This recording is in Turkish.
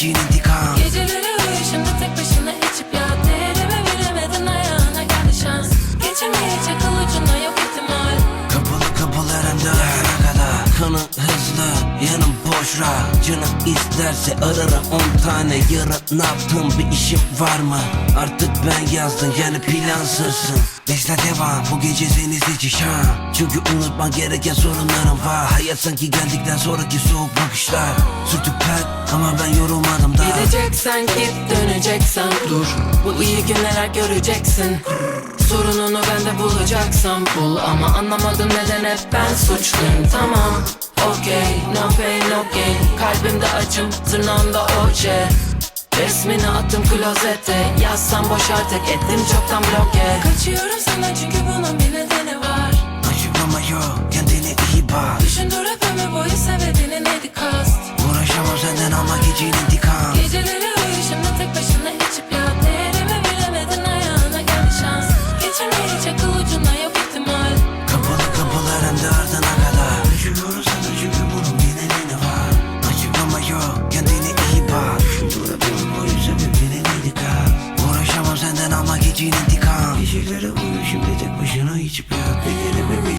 bilgin intikam. Geceleri uyuşumda tek başına içip ya Değerimi bilemedin ayağına geldi şans. Geçemeyecek ucuna yok ihtimal. Kapalı kapılarında her kadar. Kanı hızlı yanım boşra Canım isterse ararım on tane Yarın ne yaptın bir işim var mı? Artık ben yazdım yani plansızsın. Besle devam bu gece seni seçişem Çünkü unutma gereken sorunlarım var. Hayat sanki geldikten sonraki soğuk bakışlar. Sürtük pek ama ben yorum Gideceksen git döneceksen dur. Bu iyi günler göreceksin. Sorununu bende bulacaksam bul. Ama anlamadım neden hep ben suçluyum. Tamam okey no pain no gain. Kalbimde acım tırnağımda oje. Resmini attım klozete. Yazsam boş artık ettim çoktan bloke. Kaçıyorum senden çünkü bunun bir gece intikam. Geceleri uyu şimdi tek başına içip yat Bir gelememek